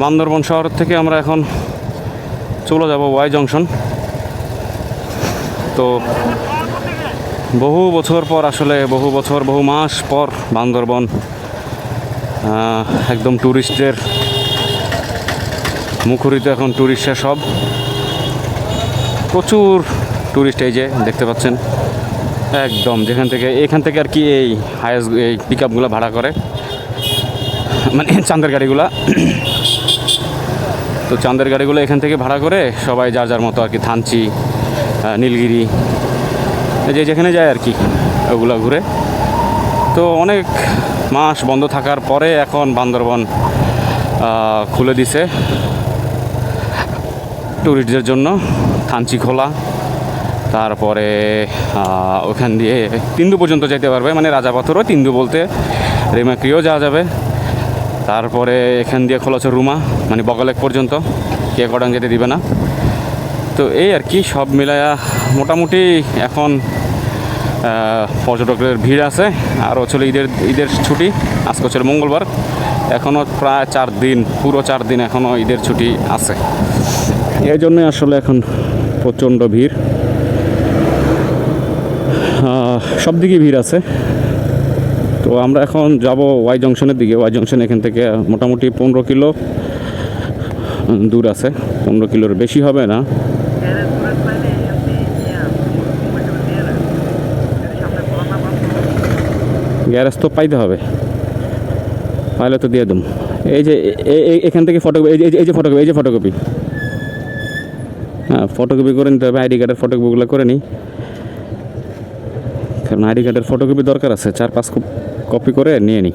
বান্দরবন শহর থেকে আমরা এখন চলে যাব ওয়াই জংশন। তো বহু বছর পর আসলে, বহু বছর, বহু মাস পর বান্দরবন একদম ট্যুরিস্টের মুখরিত এখন ট্যুরিস্টের সব। প্রচুর ট্যুরিস্ট এই যে দেখতে পাচ্ছেন। একদম, যেখান থেকে, এখান থেকে আর কি এই হায়েস্ট এই পিক আপগুলো ভাড়া করে। মানে চাঁদের গাড়িগুলা। তো চাঁদের গাড়িগুলো এখান থেকে ভাড়া করে সবাই যার যার মতো আর কি থানচি নীলগিরি যে যেখানে যায় আর কি, ওগুলো ঘুরে। তো অনেক মাস বন্ধ থাকার পরে এখন বান্দরবন খুলে দিছে। ট্যুরিস্টদের জন্য থানচি খোলা। তারপরে ওখান দিয়ে তিন্দু পর্যন্ত যেতে পারবে। মানে রাজাপাথরও তিন্দু বলতে রেমাক্রিও যাওয়া যাবে। তারপরে এখান দিয়ে খোলা হচ্ছে রুমা মানে বগলেক পর্যন্ত, কে কডাং যেতে দিবে না। তো এই আর কি, সব মিলায়া মোটামুটি এখন পর্যটকদের ভিড় আছে। আর হচ্ছে ঈদের ঈদের ছুটি, আজকে হচ্ছে মঙ্গলবার। এখনও প্রায় চার দিন, পুরো চার দিন এখনও ঈদের ছুটি আছে। এই জন্যই আসলে এখন প্রচণ্ড ভিড়। সব দিকে ভিড় আছে। তো আমরা এখন যাব ওয়াই জংশনের দিকে। ওয়াই জংশন এখান থেকে মোটামুটি পনেরো কিলো দূর আছে। পনেরো কিলোর বেশি হবে না। গ্যারেজ তো পাইতে হবে। পাইলে তো দিয়ে দেব। এই যে এখান থেকে ফটো এই যে এই যে ফটোকপি এই যে ফটোকপি। হ্যাঁ ফটোকপি করে নিতে হবে, আইডি কার্ডের ফটোকপিগুলো করে নিই। কারণ আইডি কার্ডের ফটোকপি দরকার আছে, চার পাঁচ কপি করে নিয়ে নিই।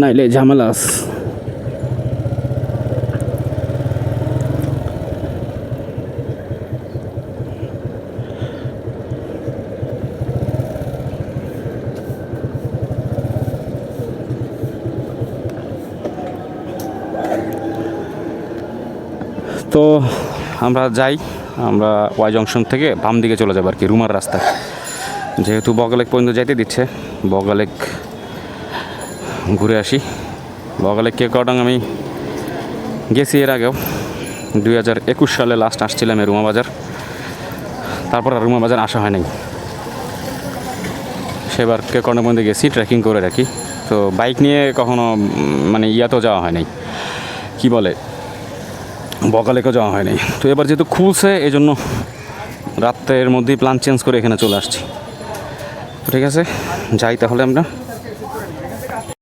নাইলে ঝামেলা আছে। তো আমরা যাই, আমরা ওয়াই জংশন থেকে বাম দিকে চলে যাব আর কি রুমার রাস্তা। যেহেতু বগালেক পর্যন্ত যাইতে দিচ্ছে বগালেক ঘুরে আসি। বগালেক কে কডাং আমি গেছি এর আগেও। দুই হাজার একুশ সালে লাস্ট আসছিলাম এই রুমা বাজার। তারপর আর রুমা বাজার আসা হয় নাই। সেবার কে কডাং পর্যন্ত গেছি ট্রেকিং করে রাখি। তো বাইক নিয়ে কখনো মানে ইয়াতেও যাওয়া হয় নাই। কী বলে? বকালেকেও যাওয়া হয়নি। তো এবার যেহেতু খুলছে এই জন্য রাত্রের মধ্যেই প্ল্যান চেঞ্জ করে এখানে চলে আসছি। ঠিক আছে, যাই তাহলে আমরা।